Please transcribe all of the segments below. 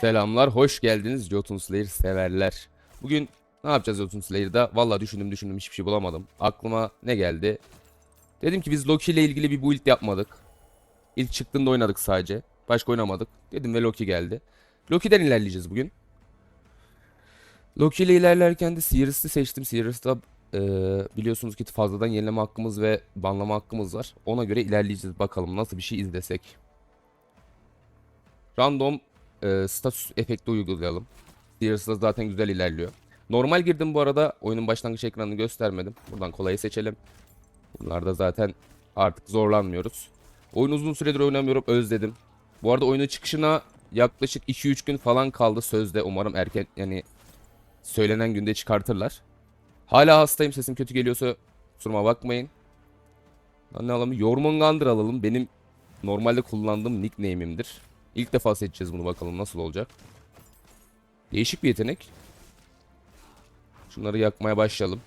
Selamlar, hoş geldiniz Jotun Slayer severler. Bugün ne yapacağız Jotun Slayer'da? Valla düşündüm düşündüm hiçbir şey bulamadım. Aklıma ne geldi? Dedim ki biz Loki ile ilgili bir build yapmadık. İlk çıktığında oynadık sadece. Başka oynamadık. Dedim ve Loki geldi. Loki'den ilerleyeceğiz bugün. Loki ile ilerlerken de Sears'ı seçtim. Sears'ta e, biliyorsunuz ki fazladan yenileme hakkımız ve banlama hakkımız var. Ona göre ilerleyeceğiz bakalım nasıl bir şey izlesek. Random e, statüs efekti uygulayalım. Sears'da zaten güzel ilerliyor. Normal girdim bu arada. Oyunun başlangıç ekranını göstermedim. Buradan kolayı seçelim. Bunlarda zaten artık zorlanmıyoruz. Oyun uzun süredir oynamıyorum. Özledim. Bu arada oyunun çıkışına yaklaşık 2-3 gün falan kaldı sözde. Umarım erken yani söylenen günde çıkartırlar. Hala hastayım. Sesim kötü geliyorsa kusuruma bakmayın. Lan ne alalım? Jormungandr alalım. Benim normalde kullandığım nickname'imdir. İlk defa seçeceğiz bunu bakalım nasıl olacak. Değişik bir yetenek. Şunları yakmaya başlayalım.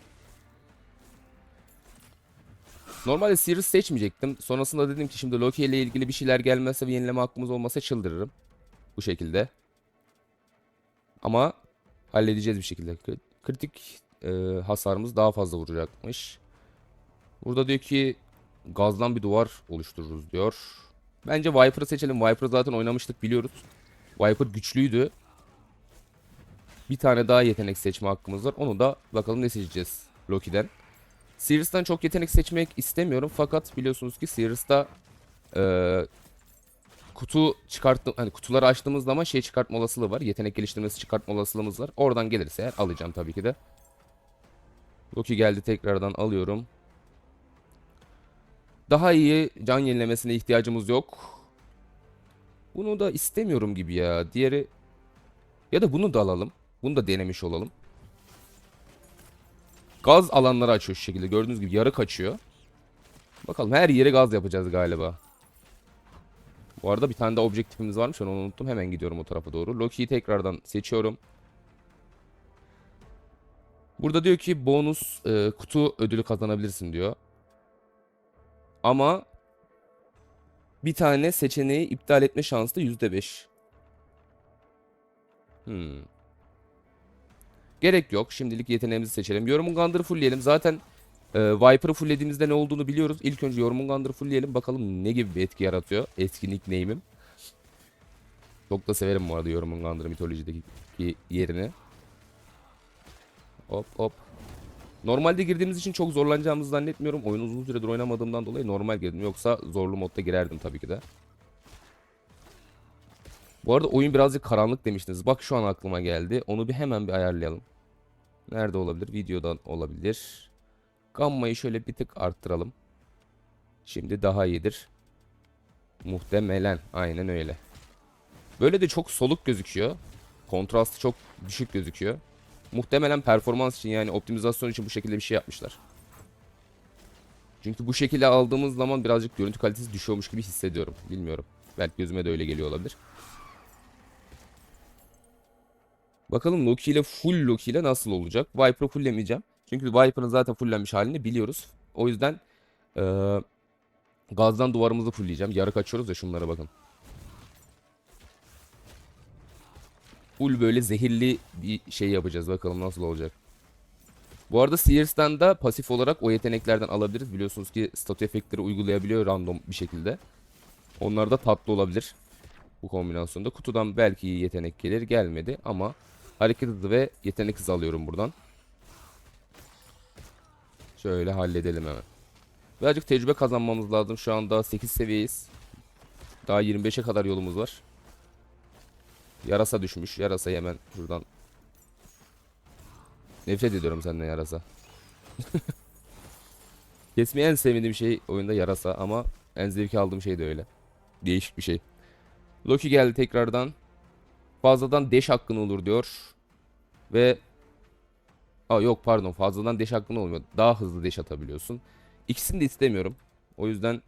Normalde Sirius seçmeyecektim. Sonrasında dedim ki şimdi Loki ile ilgili bir şeyler gelmezse ve yenileme hakkımız olmasa çıldırırım. Bu şekilde. Ama halledeceğiz bir şekilde. Kri- Kritik e, hasarımız daha fazla vuracakmış. Burada diyor ki gazdan bir duvar oluştururuz diyor. Bence Viper'ı seçelim. Viper'ı zaten oynamıştık biliyoruz. Viper güçlüydü. Bir tane daha yetenek seçme hakkımız var. Onu da bakalım ne seçeceğiz Loki'den. Sears'tan çok yetenek seçmek istemiyorum. Fakat biliyorsunuz ki Sears'ta eee kutu çıkarttım hani kutuları açtığımız zaman şey çıkartma olasılığı var. Yetenek geliştirmesi çıkartma olasılığımız var. Oradan gelirse eğer alacağım tabii ki de. Loki geldi tekrardan alıyorum. Daha iyi can yenilemesine ihtiyacımız yok. Bunu da istemiyorum gibi ya. Diğeri ya da bunu da alalım. Bunu da denemiş olalım. Gaz alanları açıyor şu şekilde. Gördüğünüz gibi yarı kaçıyor. Bakalım her yere gaz yapacağız galiba. Bu arada bir tane daha objektifimiz varmış. Onu unuttum. Hemen gidiyorum o tarafa doğru. Loki'yi tekrardan seçiyorum. Burada diyor ki bonus e, kutu ödülü kazanabilirsin diyor. Ama bir tane seçeneği iptal etme şansı da %5. Hmm. Gerek yok. Şimdilik yeteneğimizi seçelim. Jormungandr'ı fullleyelim. Zaten e, Viper'ı fulllediğimizde ne olduğunu biliyoruz. İlk önce Jormungandr'ı fullleyelim. Bakalım ne gibi bir etki yaratıyor. Eski nickname'im. Çok da severim bu arada Jormungandr'ı mitolojideki yerini. Hop hop. Normalde girdiğimiz için çok zorlanacağımızı zannetmiyorum. Oyunu uzun süredir oynamadığımdan dolayı normal girdim. Yoksa zorlu modda girerdim tabii ki de. Bu arada oyun birazcık karanlık demiştiniz. Bak şu an aklıma geldi. Onu bir hemen bir ayarlayalım. Nerede olabilir? Videodan olabilir. Gamma'yı şöyle bir tık arttıralım. Şimdi daha iyidir. Muhtemelen. Aynen öyle. Böyle de çok soluk gözüküyor. Kontrastı çok düşük gözüküyor. Muhtemelen performans için yani optimizasyon için bu şekilde bir şey yapmışlar. Çünkü bu şekilde aldığımız zaman birazcık görüntü kalitesi düşüyormuş gibi hissediyorum. Bilmiyorum. Belki gözüme de öyle geliyor olabilir. Bakalım Loki ile full Loki ile nasıl olacak? Viper'ı fulllemeyeceğim. Çünkü Viper'ın zaten fullenmiş halini biliyoruz. O yüzden eee, gazdan duvarımızı fullleyeceğim. Yarı kaçıyoruz ya şunlara bakın. Full böyle zehirli bir şey yapacağız. Bakalım nasıl olacak. Bu arada Sears'tan da pasif olarak o yeteneklerden alabiliriz. Biliyorsunuz ki statü efektleri uygulayabiliyor random bir şekilde. Onlar da tatlı olabilir. Bu kombinasyonda. Kutudan belki yetenek gelir. Gelmedi ama hareket hızı ve yetenek hızı alıyorum buradan. Şöyle halledelim hemen. Birazcık tecrübe kazanmamız lazım. Şu anda 8 seviyeyiz. Daha 25'e kadar yolumuz var. Yarasa düşmüş. Yarasayı hemen şuradan. Nefret ediyorum senden yarasa. Kesmeyi en sevdiğim şey oyunda yarasa ama en zevki aldığım şey de öyle. Değişik bir şey. Loki geldi tekrardan. Fazladan deş hakkın olur diyor. Ve Aa yok pardon fazladan deş hakkın olmuyor. Daha hızlı deş atabiliyorsun. İkisini de istemiyorum. O yüzden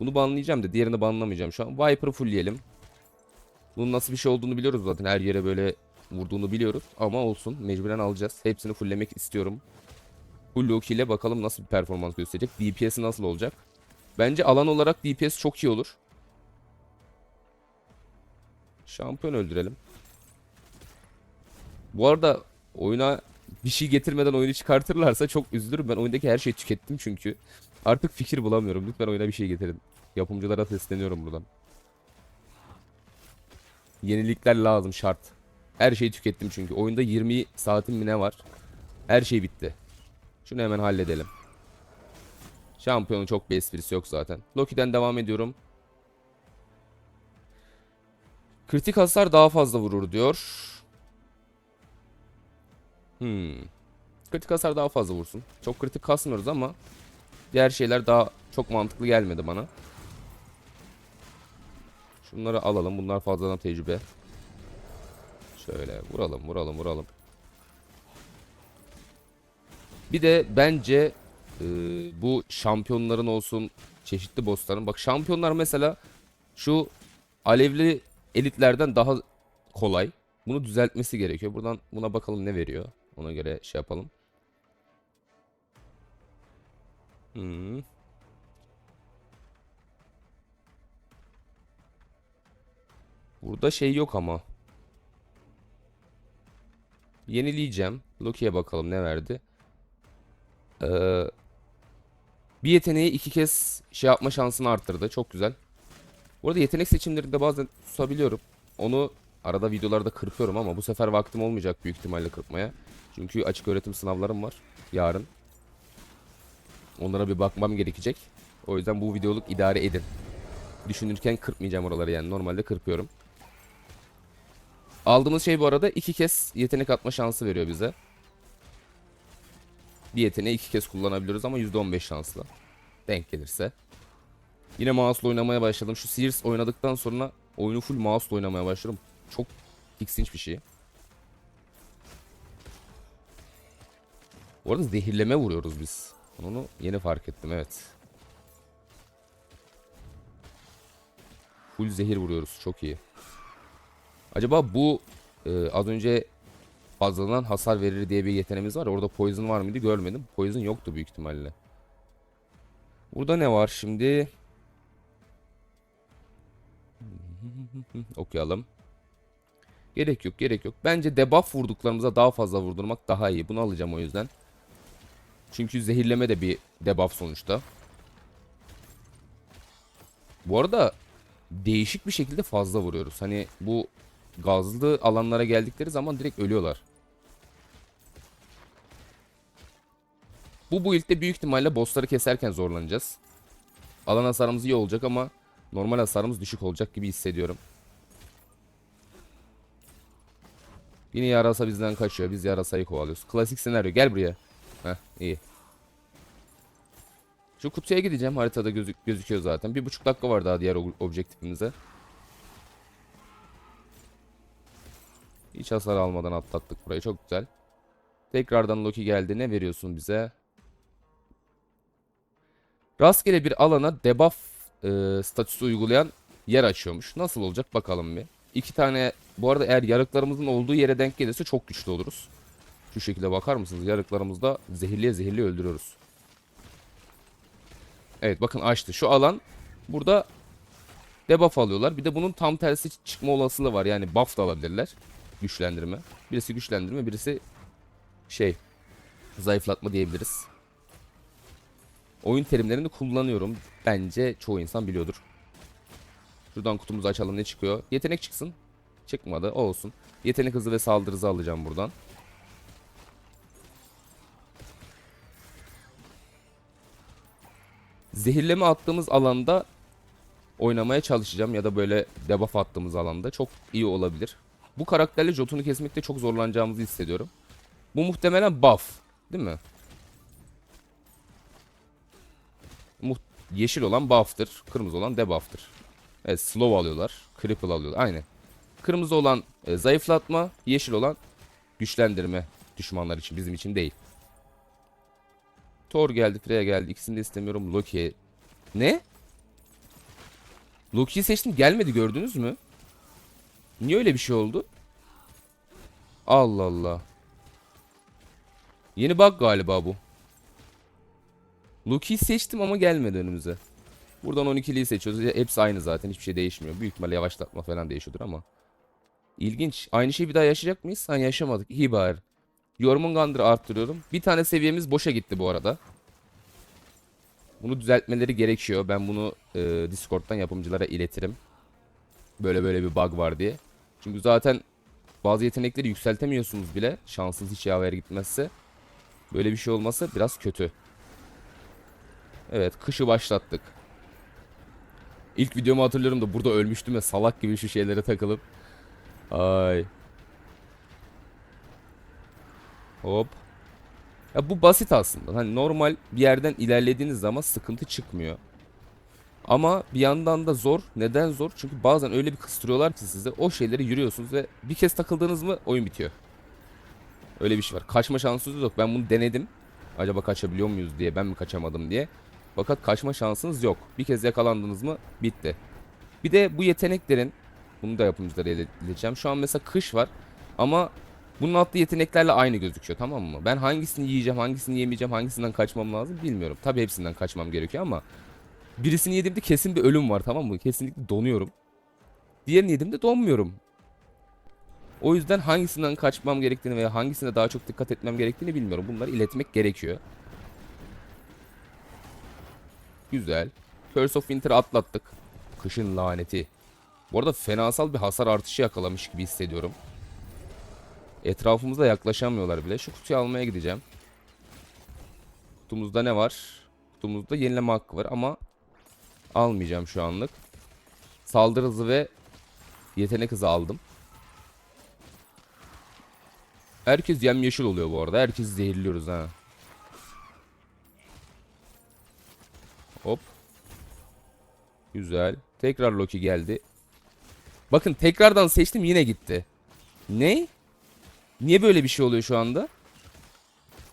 bunu banlayacağım da diğerini banlamayacağım şu an. Viper'ı fullleyelim. Bunun nasıl bir şey olduğunu biliyoruz zaten. Her yere böyle vurduğunu biliyoruz. Ama olsun. Mecburen alacağız. Hepsini fulllemek istiyorum. Full Loki ile bakalım nasıl bir performans gösterecek. DPS'i nasıl olacak? Bence alan olarak DPS çok iyi olur. Şampiyon öldürelim. Bu arada oyuna bir şey getirmeden oyunu çıkartırlarsa çok üzülürüm. Ben oyundaki her şeyi tükettim çünkü. Artık fikir bulamıyorum. Lütfen oyuna bir şey getirin. Yapımcılara sesleniyorum buradan. Yenilikler lazım şart. Her şeyi tükettim çünkü. Oyunda 20 saatim mi ne var? Her şey bitti. Şunu hemen halledelim. Şampiyonun çok bir esprisi yok zaten. Loki'den devam ediyorum. Kritik hasar daha fazla vurur diyor. Hmm. Kritik hasar daha fazla vursun. Çok kritik kasmıyoruz ama diğer şeyler daha çok mantıklı gelmedi bana. Şunları alalım. Bunlar fazladan tecrübe. Şöyle vuralım, vuralım, vuralım. Bir de bence e, bu şampiyonların olsun, çeşitli bossların. Bak şampiyonlar mesela şu alevli elitlerden daha kolay. Bunu düzeltmesi gerekiyor. Buradan buna bakalım ne veriyor. Ona göre şey yapalım. Hmm. Burada şey yok ama. Yenileyeceğim. Loki'ye bakalım ne verdi. Ee, bir yeteneği iki kez şey yapma şansını arttırdı. Çok güzel. Bu arada yetenek seçimlerinde bazen susabiliyorum. Onu arada videolarda kırpıyorum ama bu sefer vaktim olmayacak büyük ihtimalle kırpmaya. Çünkü açık öğretim sınavlarım var yarın. Onlara bir bakmam gerekecek. O yüzden bu videoluk idare edin. Düşünürken kırpmayacağım oraları yani. Normalde kırpıyorum. Aldığımız şey bu arada iki kez yetenek atma şansı veriyor bize. Bir yeteneği iki kez kullanabiliyoruz ama %15 şansla. Denk gelirse. Yine mouse'la oynamaya başladım. Şu Sears oynadıktan sonra oyunu full mouse'la oynamaya başladım. Çok tiksinç bir şey. Bu arada zehirleme vuruyoruz biz. Onu yeni fark ettim evet. Full zehir vuruyoruz. Çok iyi. Acaba bu e, az önce fazladan hasar verir diye bir yeteneğimiz var. Orada poison var mıydı görmedim. Poison yoktu büyük ihtimalle. Burada ne var şimdi? Okuyalım. Gerek yok gerek yok. Bence debuff vurduklarımıza daha fazla vurdurmak daha iyi. Bunu alacağım o yüzden. Çünkü zehirleme de bir debuff sonuçta. Bu arada değişik bir şekilde fazla vuruyoruz. Hani bu gazlı alanlara geldikleri zaman direkt ölüyorlar. Bu build'de büyük ihtimalle bossları keserken zorlanacağız. Alan hasarımız iyi olacak ama normal hasarımız düşük olacak gibi hissediyorum. Yine yarasa bizden kaçıyor. Biz yarasayı kovalıyoruz. Klasik senaryo. Gel buraya. Heh iyi. Şu kutuya gideceğim. Haritada gözük gözüküyor zaten. Bir buçuk dakika var daha diğer ob- objektifimize. Hiç hasar almadan atlattık burayı. Çok güzel. Tekrardan Loki geldi. Ne veriyorsun bize? Rastgele bir alana debuff e, statüsü uygulayan yer açıyormuş. Nasıl olacak bakalım bir. İki tane bu arada eğer yarıklarımızın olduğu yere denk gelirse çok güçlü oluruz. Şu şekilde bakar mısınız? Yarıklarımızda zehirliye zehirliye öldürüyoruz. Evet bakın açtı. Şu alan burada debuff alıyorlar. Bir de bunun tam tersi çıkma olasılığı var. Yani buff da alabilirler. Güçlendirme. Birisi güçlendirme, birisi şey zayıflatma diyebiliriz. Oyun terimlerini kullanıyorum. Bence çoğu insan biliyordur. Şuradan kutumuzu açalım ne çıkıyor? Yetenek çıksın. Çıkmadı olsun. Yetenek hızı ve saldırı alacağım buradan. Zehirleme attığımız alanda oynamaya çalışacağım ya da böyle debuff attığımız alanda çok iyi olabilir. Bu karakterle Jotun'u kesmekte çok zorlanacağımızı hissediyorum. Bu muhtemelen buff, değil mi? Muht yeşil olan buff'tır, kırmızı olan debuff'tır. Evet, slow alıyorlar, cripple alıyorlar. Aynen. Kırmızı olan e, zayıflatma, yeşil olan güçlendirme düşmanlar için, bizim için değil. Thor geldi, Freya geldi. İkisini de istemiyorum. Loki. Ne? Loki'yi seçtim gelmedi gördünüz mü? Niye öyle bir şey oldu? Allah Allah. Yeni bug galiba bu. Loki'yi seçtim ama gelmedi önümüze. Buradan 12'liyi seçiyoruz. Hepsi aynı zaten. Hiçbir şey değişmiyor. Büyük ihtimalle yavaşlatma falan değişiyordur ama. İlginç. Aynı şeyi bir daha yaşayacak mıyız? Ha yaşamadık. İyi bari. Jormungandr'ı arttırıyorum. Bir tane seviyemiz boşa gitti bu arada. Bunu düzeltmeleri gerekiyor. Ben bunu e, Discord'dan yapımcılara iletirim. Böyle böyle bir bug var diye. Çünkü zaten bazı yetenekleri yükseltemiyorsunuz bile. Şansınız hiç yaver gitmezse. Böyle bir şey olmasa biraz kötü. Evet kışı başlattık. İlk videomu hatırlıyorum da burada ölmüştüm ya salak gibi şu şeylere takılıp. Ay. Hop. Ya bu basit aslında. Hani normal bir yerden ilerlediğiniz zaman sıkıntı çıkmıyor. Ama bir yandan da zor. Neden zor? Çünkü bazen öyle bir kıstırıyorlar ki size o şeyleri yürüyorsunuz ve bir kez takıldınız mı oyun bitiyor. Öyle bir şey var. Kaçma şansınız yok. Ben bunu denedim. Acaba kaçabiliyor muyuz diye ben mi kaçamadım diye. Fakat kaçma şansınız yok. Bir kez yakalandınız mı bitti. Bir de bu yeteneklerin bunu da yapımcılara ileteceğim. Şu an mesela kış var ama bunun attığı yeteneklerle aynı gözüküyor tamam mı? Ben hangisini yiyeceğim, hangisini yemeyeceğim, hangisinden kaçmam lazım bilmiyorum. Tabii hepsinden kaçmam gerekiyor ama birisini yediğimde kesin bir ölüm var tamam mı? Kesinlikle donuyorum. Diğerini yediğimde donmuyorum. O yüzden hangisinden kaçmam gerektiğini veya hangisine daha çok dikkat etmem gerektiğini bilmiyorum. Bunları iletmek gerekiyor. Güzel. Curse of Winter'ı atlattık. Kışın laneti. Bu arada fenasal bir hasar artışı yakalamış gibi hissediyorum. Etrafımıza yaklaşamıyorlar bile. Şu kutuyu almaya gideceğim. Kutumuzda ne var? Kutumuzda yenileme hakkı var ama almayacağım şu anlık. Saldırı hızı ve yetenek hızı aldım. Herkes yemyeşil oluyor bu arada. Herkesi zehirliyoruz ha. Hop. Güzel. Tekrar Loki geldi. Bakın tekrardan seçtim yine gitti. Ne? Niye böyle bir şey oluyor şu anda?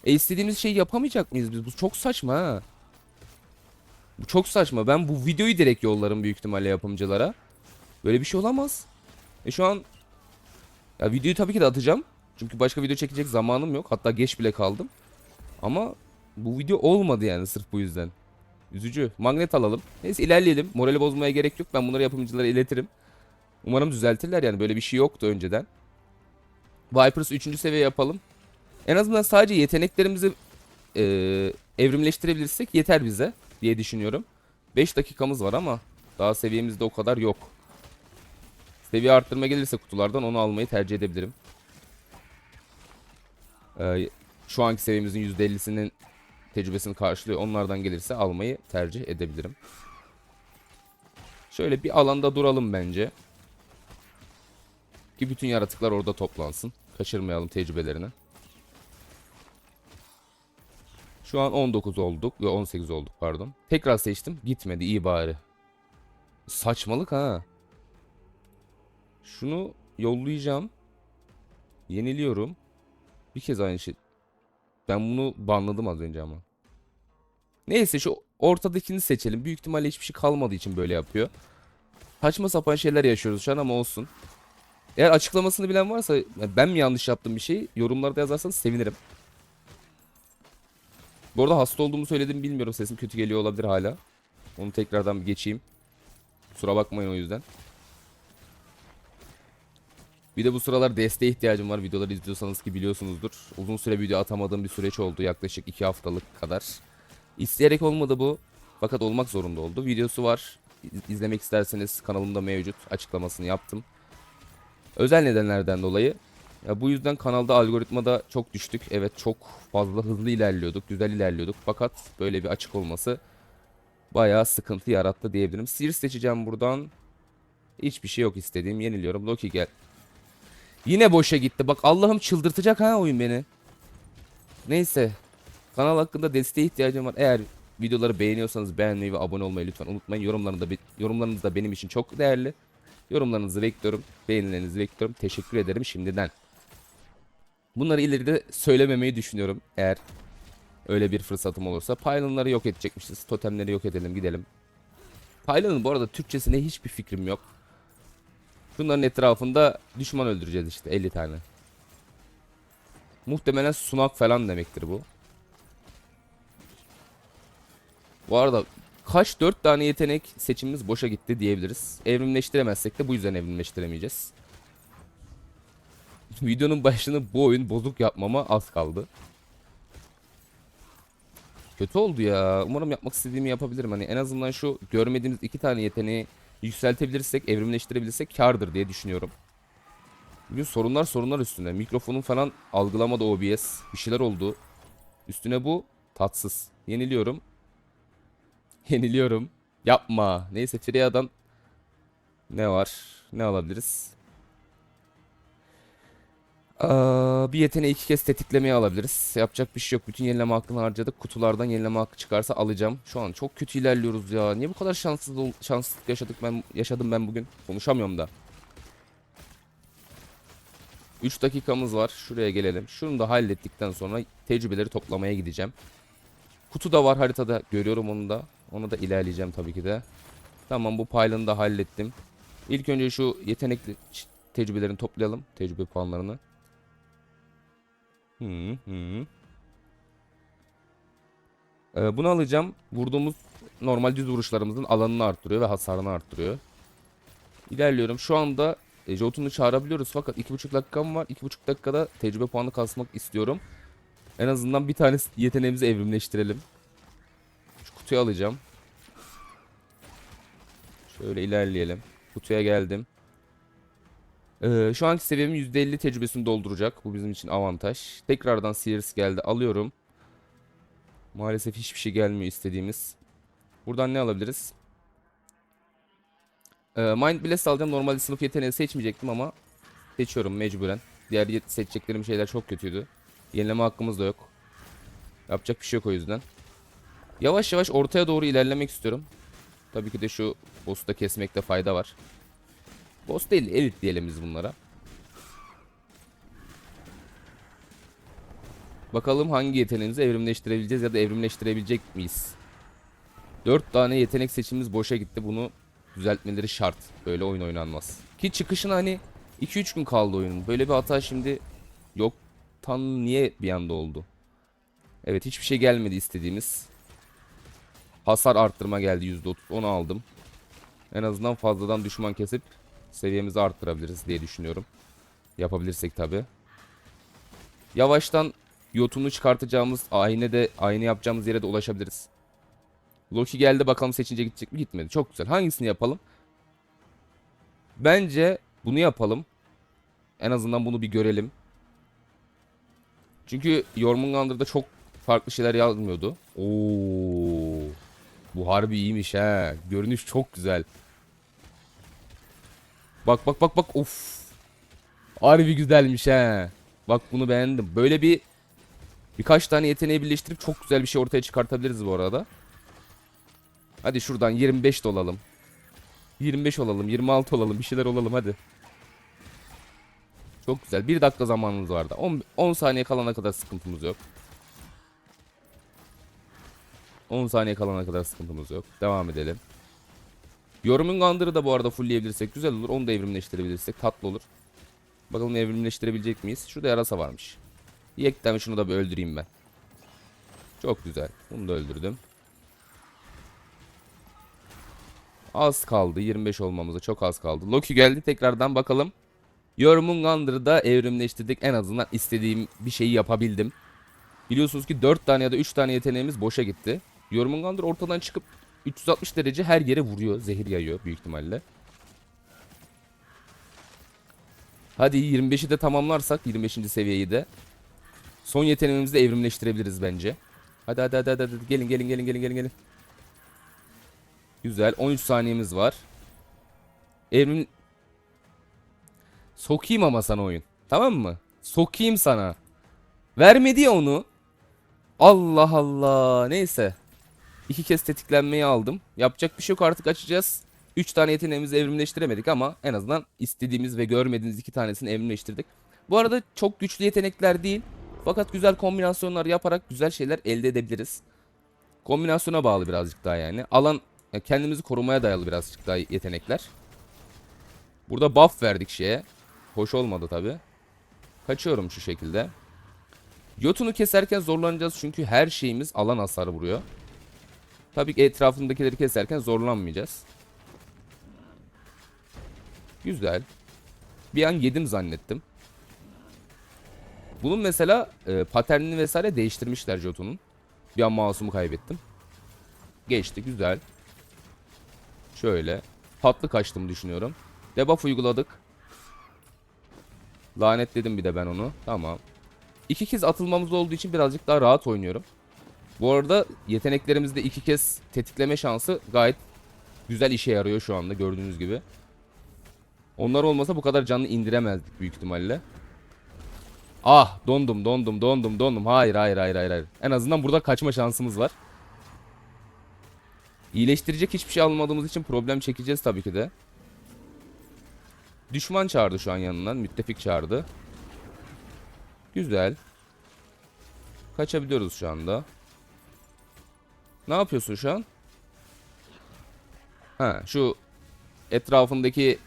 E istediğimiz şeyi yapamayacak mıyız biz? Bu çok saçma ha. Bu çok saçma. Ben bu videoyu direkt yollarım büyük ihtimalle yapımcılara. Böyle bir şey olamaz. E şu an ya videoyu tabii ki de atacağım. Çünkü başka video çekecek zamanım yok. Hatta geç bile kaldım. Ama bu video olmadı yani sırf bu yüzden. Üzücü. Magnet alalım. Neyse ilerleyelim. Morali bozmaya gerek yok. Ben bunları yapımcılara iletirim. Umarım düzeltirler yani. Böyle bir şey yoktu önceden. Vipers 3. seviye yapalım. En azından sadece yeteneklerimizi e, evrimleştirebilirsek yeter bize diye düşünüyorum. 5 dakikamız var ama daha seviyemizde o kadar yok. Seviye arttırma gelirse kutulardan onu almayı tercih edebilirim. Ee, şu anki seviyemizin %50'sinin tecrübesini karşılıyor. Onlardan gelirse almayı tercih edebilirim. Şöyle bir alanda duralım bence. Ki bütün yaratıklar orada toplansın. Kaçırmayalım tecrübelerini. Şu an 19 olduk ve 18 olduk pardon. Tekrar seçtim. Gitmedi iyi bari. Saçmalık ha. Şunu yollayacağım. Yeniliyorum. Bir kez aynı şey. Ben bunu banladım az önce ama. Neyse şu ortadakini seçelim. Büyük ihtimalle hiçbir şey kalmadığı için böyle yapıyor. Saçma sapan şeyler yaşıyoruz şu an ama olsun. Eğer açıklamasını bilen varsa ben mi yanlış yaptım bir şey yorumlarda yazarsanız sevinirim. Bu arada hasta olduğumu söyledim bilmiyorum sesim kötü geliyor olabilir hala. Onu tekrardan bir geçeyim. Kusura bakmayın o yüzden. Bir de bu sıralar desteğe ihtiyacım var. Videoları izliyorsanız ki biliyorsunuzdur. Uzun süre video atamadığım bir süreç oldu. Yaklaşık 2 haftalık kadar. İsteyerek olmadı bu. Fakat olmak zorunda oldu. Videosu var. İz- İzlemek isterseniz kanalımda mevcut. Açıklamasını yaptım. Özel nedenlerden dolayı. Ya bu yüzden kanalda algoritmada çok düştük. Evet çok fazla hızlı ilerliyorduk. Güzel ilerliyorduk. Fakat böyle bir açık olması bayağı sıkıntı yarattı diyebilirim. Seer seçeceğim buradan. Hiçbir şey yok istediğim. Yeniliyorum. Loki gel. Yine boşa gitti. Bak Allah'ım çıldırtacak ha oyun beni. Neyse. Kanal hakkında desteğe ihtiyacım var. Eğer videoları beğeniyorsanız beğenmeyi ve abone olmayı lütfen unutmayın. Yorumlarınız da, be- yorumlarınız da benim için çok değerli. Yorumlarınızı bekliyorum. Beğenilerinizi bekliyorum. Teşekkür ederim şimdiden. Bunları ileride söylememeyi düşünüyorum. Eğer öyle bir fırsatım olursa. Pylon'ları yok edecekmişiz. Totemleri yok edelim gidelim. Pylon'ın bu arada Türkçesine hiçbir fikrim yok. Şunların etrafında düşman öldüreceğiz işte 50 tane. Muhtemelen sunak falan demektir bu. Bu arada kaç 4 tane yetenek seçimimiz boşa gitti diyebiliriz. Evrimleştiremezsek de bu yüzden evrimleştiremeyeceğiz. videonun başını bu oyun bozuk yapmama az kaldı. Kötü oldu ya. Umarım yapmak istediğimi yapabilirim. Hani en azından şu görmediğimiz iki tane yeteneği yükseltebilirsek, evrimleştirebilirsek kardır diye düşünüyorum. Bugün sorunlar sorunlar üstüne. Mikrofonun falan algılamadı OBS. Bir şeyler oldu. Üstüne bu tatsız. Yeniliyorum. Yeniliyorum. Yapma. Neyse Freya'dan ne var? Ne alabiliriz? Bir yeteneği iki kez tetiklemeye alabiliriz. Yapacak bir şey yok. Bütün yenileme hakkını harcadık. Kutulardan yenileme hakkı çıkarsa alacağım. Şu an çok kötü ilerliyoruz ya. Niye bu kadar şanssız şanssızlık yaşadık ben yaşadım ben bugün? Konuşamıyorum da. 3 dakikamız var. Şuraya gelelim. Şunu da hallettikten sonra tecrübeleri toplamaya gideceğim. Kutu da var haritada. Görüyorum onu da. Onu da ilerleyeceğim tabii ki de. Tamam bu paylanı da hallettim. İlk önce şu yetenekli tecrübelerini toplayalım. Tecrübe puanlarını. Ee, bunu alacağım. Vurduğumuz normal düz vuruşlarımızın alanını arttırıyor ve hasarını arttırıyor. İlerliyorum. Şu anda e, Jotun'u çağırabiliyoruz fakat 2,5 dakikam var. 2,5 dakikada tecrübe puanı kasmak istiyorum. En azından bir tane yeteneğimizi evrimleştirelim. Şu kutuyu alacağım. Şöyle ilerleyelim. Kutuya geldim. Ee, şu anki seviyemin %50 tecrübesini dolduracak. Bu bizim için avantaj. Tekrardan Sears geldi. Alıyorum. Maalesef hiçbir şey gelmiyor istediğimiz. Buradan ne alabiliriz? Ee, Mind Blast alacağım. Normalde sınıf yeteneği seçmeyecektim ama seçiyorum mecburen. Diğer seçeceklerim şeyler çok kötüydü. Yenileme hakkımız da yok. Yapacak bir şey yok o yüzden. Yavaş yavaş ortaya doğru ilerlemek istiyorum. Tabii ki de şu boss'u da kesmekte fayda var. Boss değil, elit diyelim biz bunlara. Bakalım hangi yeteneğimizi evrimleştirebileceğiz ya da evrimleştirebilecek miyiz? 4 tane yetenek seçimimiz boşa gitti. Bunu düzeltmeleri şart. Böyle oyun oynanmaz. Ki çıkışına hani 2-3 gün kaldı oyunun. Böyle bir hata şimdi yok. Tan niye bir anda oldu? Evet hiçbir şey gelmedi istediğimiz. Hasar arttırma geldi %30. Onu aldım. En azından fazladan düşman kesip seviyemizi arttırabiliriz diye düşünüyorum. Yapabilirsek tabi. Yavaştan yotunu çıkartacağımız ayne de ayna yapacağımız yere de ulaşabiliriz. Loki geldi bakalım seçince gidecek mi gitmedi. Çok güzel. Hangisini yapalım? Bence bunu yapalım. En azından bunu bir görelim. Çünkü Jormungandr'da çok farklı şeyler yazmıyordu. Oo. Bu harbi iyiymiş ha. Görünüş çok güzel. Bak bak bak bak of. Harbi güzelmiş ha. Bak bunu beğendim. Böyle bir birkaç tane yeteneği birleştirip çok güzel bir şey ortaya çıkartabiliriz bu arada. Hadi şuradan 25 de olalım. 25 olalım, 26 olalım, bir şeyler olalım hadi. Çok güzel. 1 dakika zamanımız vardı. 10, 10 saniye kalana kadar sıkıntımız yok. 10 saniye kalana kadar sıkıntımız yok. Devam edelim. Jormungandr'ı da bu arada fullleyebilirsek güzel olur. Onu da evrimleştirebilirsek tatlı olur. Bakalım evrimleştirebilecek miyiz? Şurada yarasa varmış. Yekten şunu da bir öldüreyim ben. Çok güzel. Bunu da öldürdüm. Az kaldı. 25 olmamıza çok az kaldı. Loki geldi. Tekrardan bakalım. Jormungandr'ı da evrimleştirdik. En azından istediğim bir şeyi yapabildim. Biliyorsunuz ki 4 tane ya da 3 tane yeteneğimiz boşa gitti. Jormungandr ortadan çıkıp 360 derece her yere vuruyor. Zehir yayıyor büyük ihtimalle. Hadi 25'i de tamamlarsak 25. seviyeyi de son yeteneğimizi de evrimleştirebiliriz bence. Hadi hadi hadi hadi, hadi. gelin gelin gelin gelin gelin gelin. Güzel 13 saniyemiz var. Evrim Sokayım ama sana oyun. Tamam mı? Sokayım sana. Vermedi ya onu. Allah Allah. Neyse. İki kez tetiklenmeyi aldım. Yapacak bir şey yok artık açacağız. 3 tane yeteneğimizi evrimleştiremedik ama en azından istediğimiz ve görmediğiniz iki tanesini evrimleştirdik. Bu arada çok güçlü yetenekler değil. Fakat güzel kombinasyonlar yaparak güzel şeyler elde edebiliriz. Kombinasyona bağlı birazcık daha yani. Alan ya kendimizi korumaya dayalı birazcık daha yetenekler. Burada buff verdik şeye. Hoş olmadı tabi. Kaçıyorum şu şekilde. Yotunu keserken zorlanacağız çünkü her şeyimiz alan hasarı vuruyor. Tabii ki etrafındakileri keserken zorlanmayacağız. Güzel. Bir an yedim zannettim. Bunun mesela e, paternini vesaire değiştirmişler Jotun'un. Bir an mouse'umu kaybettim. Geçti güzel. Şöyle. Tatlı kaçtım düşünüyorum. Debuff uyguladık. Lanetledim bir de ben onu. Tamam. İki kez atılmamız olduğu için birazcık daha rahat oynuyorum. Bu arada yeteneklerimizde iki kez tetikleme şansı gayet güzel işe yarıyor şu anda gördüğünüz gibi. Onlar olmasa bu kadar canlı indiremezdik büyük ihtimalle. Ah dondum dondum dondum dondum. Hayır hayır hayır hayır. hayır. En azından burada kaçma şansımız var. İyileştirecek hiçbir şey almadığımız için problem çekeceğiz tabii ki de. Düşman çağırdı şu an yanından. Müttefik çağırdı. Güzel. Kaçabiliyoruz şu anda. Ne yapıyorsun şu an? Ha şu etrafındaki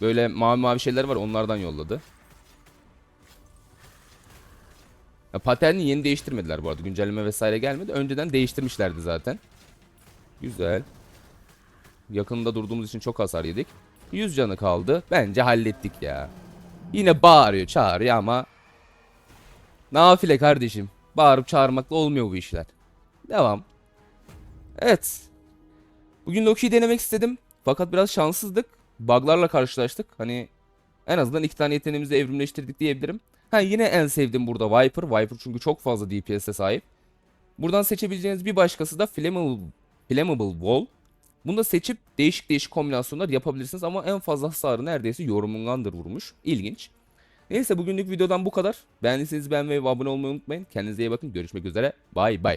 böyle mavi mavi şeyler var onlardan yolladı. Ya, paterni yeni değiştirmediler bu arada. Güncelleme vesaire gelmedi. Önceden değiştirmişlerdi zaten. Güzel. Yakında durduğumuz için çok hasar yedik. 100 canı kaldı. Bence hallettik ya. Yine bağırıyor, çağırıyor ama nafile kardeşim. Bağırıp çağırmakla olmuyor bu işler. Devam. Evet. Bugün Loki'yi denemek istedim. Fakat biraz şanssızdık. Bug'larla karşılaştık. Hani en azından iki tane yeteneğimizi evrimleştirdik diyebilirim. Ha yine en sevdiğim burada Viper. Viper çünkü çok fazla DPS'e sahip. Buradan seçebileceğiniz bir başkası da Flammable, Flammable Wall. Bunu da seçip değişik değişik kombinasyonlar yapabilirsiniz ama en fazla hasarı neredeyse yorumundandır vurmuş. İlginç. Neyse bugünlük videodan bu kadar. Beğendiyseniz beğenmeyi ve abone olmayı unutmayın. Kendinize iyi bakın. Görüşmek üzere. Bay bay.